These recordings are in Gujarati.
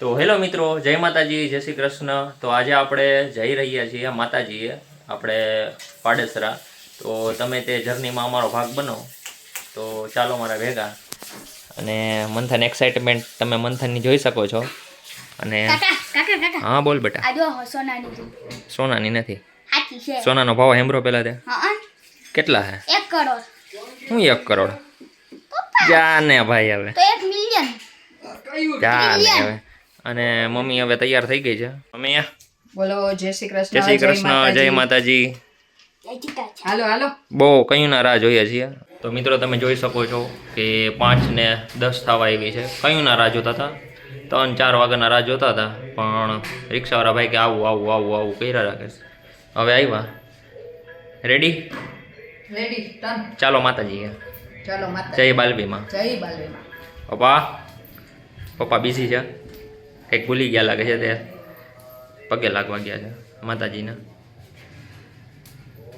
તો હેલો મિત્રો જય માતાજી જય શ્રી કૃષ્ણ. તો આજે આપણે જઈ રહ્યા છીએ માતાજીએ આપણે પાડેસરા. તો તમે તે જર્નીમાં અમારો ભાગ બનો. તો ચાલો મારા ભેગા. અને મંથન એક્સાઇટમેન્ટ તમે મંથનની જોઈ શકો છો. અને હા બોલ બેટા. સોનાની નથી. સોનાનો ભાવ હેમરો પેલા તે કેટલા હે? એક કરોડ. હું એક કરોડ? જા ને ભાઈ હવે. જા ને હવે. અને મમ્મી હવે તૈયાર થઈ ગઈ છે. મમ્મી બોલો જય શ્રી કૃષ્ણ જય શ્રી કૃષ્ણ જય માતાજી. હાલો હાલો. બહુ કયું ના રાહ જોઈએ છીએ. તો મિત્રો તમે જોઈ શકો છો કે પાંચ ને દસ થવા આવી છે. કયું ના રાહ જોતા હતા? ત્રણ ચાર વાગ્યાના રાહ જોતા હતા. પણ રિક્ષાવાળા ભાઈ કે આવું આવું આવું આવું કર્યા રાખે હવે આવ્યા. રેડી રેડી ચાલો માતાજી ચાલો માતા જય બાલવીમાં જય બાલવીમાં પપ્પા? પપ્પા બિઝી છે? કંઈક ભૂલી ગયા લાગે છે તે પગે લાગવા ગયા છે માતાજીના.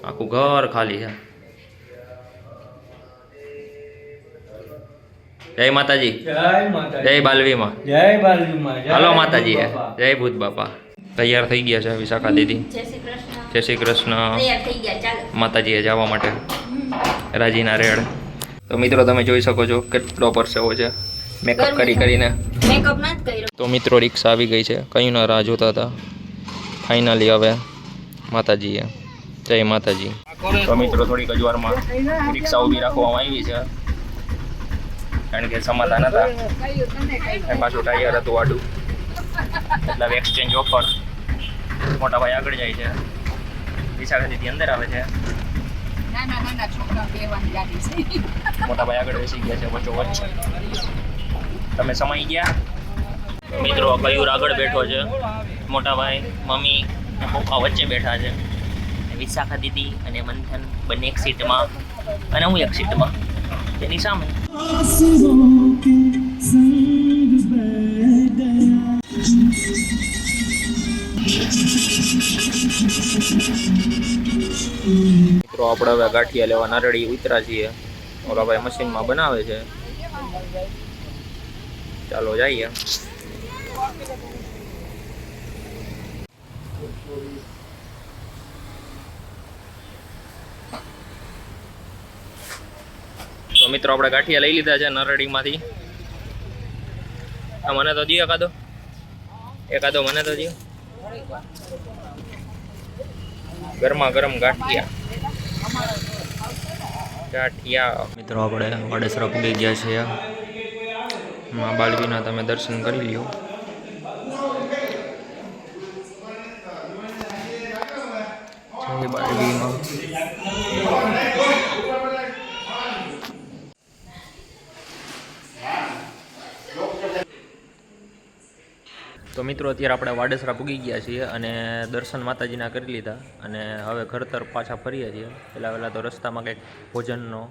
આખું ઘર ખાલી છે. જય માતાજી. જય બાલવીમાં. જય બાલજીમાં હાલો માતાજી જય ભૂત બાપા. તૈયાર થઈ ગયા છે વિશાખા દીદી. જય શ્રી કૃષ્ણ. જય શ્રી કૃષ્ણ. તૈયાર થઈ ગયા ચાલો. માતાજીએ જવા માટે. રાજીના રેડ. તો મિત્રો તમે જોઈ શકો છો કેટલો પરસેવો છે. મેકઅપ કરી કરીને. મેકઅપ ના કર્યો. તો મિત્રો રિક્ષા આવી ગઈ છે. કંઈ ના રાહ જોતા હતા. ફાઇનલી હવે માતાજીએ. જય માતાજી. તો મિત્રો થોડીક જ વારમાં રિક્ષા ઊભી રાખવામાં આવી છે. કારણ કે સમાધાન હતા. અને પાછું ટાયર હતું આડું. એટલે એક્સચેન્જ ઓફર મોટા ભાઈ આગળ જાય છે. વિશાખા દીદી અંદર આવે છે. મોટા ભાઈ આગળ બેસી ગયા છે વચ્ચો વચ્ચ તમે સમાઈ ગયા? મિત્રો, કયુર આગળ બેઠો છે. મોટા ભાઈ, મમ્મી પપ્પા વચ્ચે બેઠા છે. વિશાખા દીદી અને મંથન બંને એક સીટમાં અને હું એક સીટમાં. તેની સામે. મિત્રો, આપણે હવે ગાંઠિયા લેવા નારળી ઉતરા છીએ. ઓલા ભાઈ મશીનમાં બનાવે છે. ચાલો જઈએ તો મિત્રો, આપણે ગાંઠિયા લઈ લીધા છે નરડીમાંથી. મને તો દો એકાદો. એકાદો મને તો દો ગરમા ગરમ ગાંઠિયા. ગાંઠિયા. મિત્રો, આપણે વડેસરા પૂગી ગયા છીએ. માં બાળવીના તમે દર્શન કરી લ્યો. તો મિત્રો, અત્યારે આપણે વાડેસરા પૂગી ગયા છીએ અને દર્શન માતાજીના કરી લીધા અને હવે ઘર તરફ પાછા ફરીએ છીએ. પહેલાં પહેલાં તો રસ્તામાં કંઈક ભોજનનો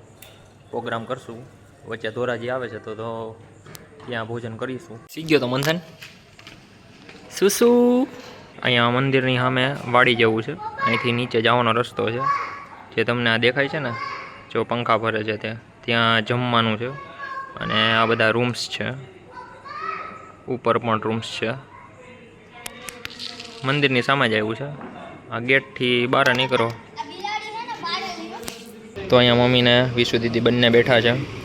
પ્રોગ્રામ કરશું. વચ્ચે ધોરાજી આવે છે, તો તો ત્યાં ભોજન કરીશું. ગયો તો મંથન શું શું? અહીંયા મંદિરની સામે વાડી જવું છે. અહીંથી નીચે જવાનો રસ્તો છે. જે તમને આ દેખાય છે ને, જો પંખા ભરે છે તે, ત્યાં જમવાનું છે. અને આ બધા રૂમ્સ છે. ઉપર પણ રૂમ્સ છે. મંદિરની સામે જ આવ્યું છે. આ ગેટથી બહાર નીકળો. તો અહીંયા મમ્મીને વિશ્વ દીદી બંને બેઠા છે.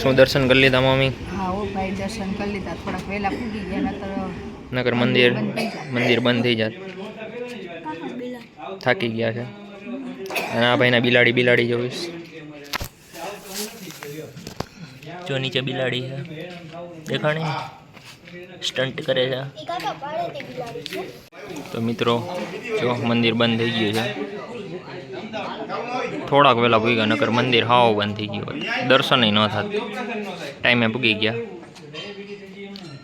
શું દર્શન કરી લીધા મમ્મી? હા ઓ ભાઈ દર્શન કરી લીધા. થોડાક વહેલા પૂગી ગયા નકર મંદિર. મંદિર બંધ થઈ જાત. થાકી ગયા છે. અને આ ભાઈના બિલાડી બિલાડી જોઈશ જો નીચે બિલાડી છે. દેખાણી? સ્ટન્ટ કરે છે. તો મિત્રો જો મંદિર બંધ થઈ ગયું છે. થોડાક વહેલા ભૂગી ગયા નકર મંદિર હાવ બંધ થઈ ગયું દર્શનય દર્શન ન થાત. ટાઈમે પૂગી ગયા.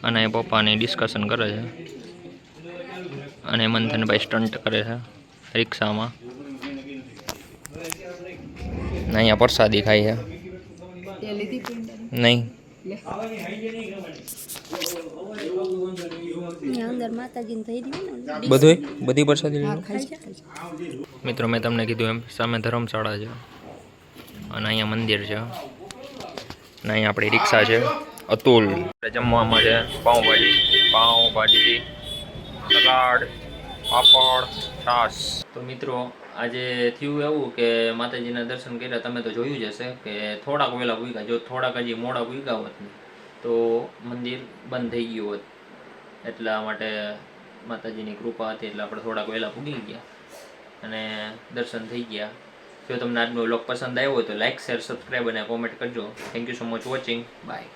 અને એ પપ્પાને ડિસ્કશન કરે છે. અને મંથનભાઈ સ્ટન્ટ કરે છે રિક્ષામાં. અહીંયા પ્રસાદી ખાય છે. નહીં. અંદર માતાજીને થઈ રહ્યું બધું બધી પ્રસાદી. મિત્રો મેં તમને કીધું એમ સામે ધર્મશાળા છે. અને અહીંયા મંદિર છે. અને અહીંયા આપણી રિક્ષા છે. અતુલ. જમવામાં છે પાઉંભાજી. પાઉંભાજી સલાડ પાપડ છાશ. તો મિત્રો આજે થયું એવું કે માતાજીના દર્શન કર્યા તમે તો જોયું જ હશે કે થોડાક વહેલા પૂગ્યા જો થોડાક હજી મોડા પૂગ્યા હોત ને તો મંદિર બંધ થઈ ગયું હોત. એટલા માટે માતાજીની કૃપા હતી એટલે આપણે થોડાક વહેલા પૂગી ગયા. અને દર્શન થઈ ગયા. જો તમને આજનો વ્લોગ પસંદ આવ્યો હોય તો લાઇક શેર સબસ્ક્રાઈબ અને કોમેન્ટ કરજો. Thank you so much watching bye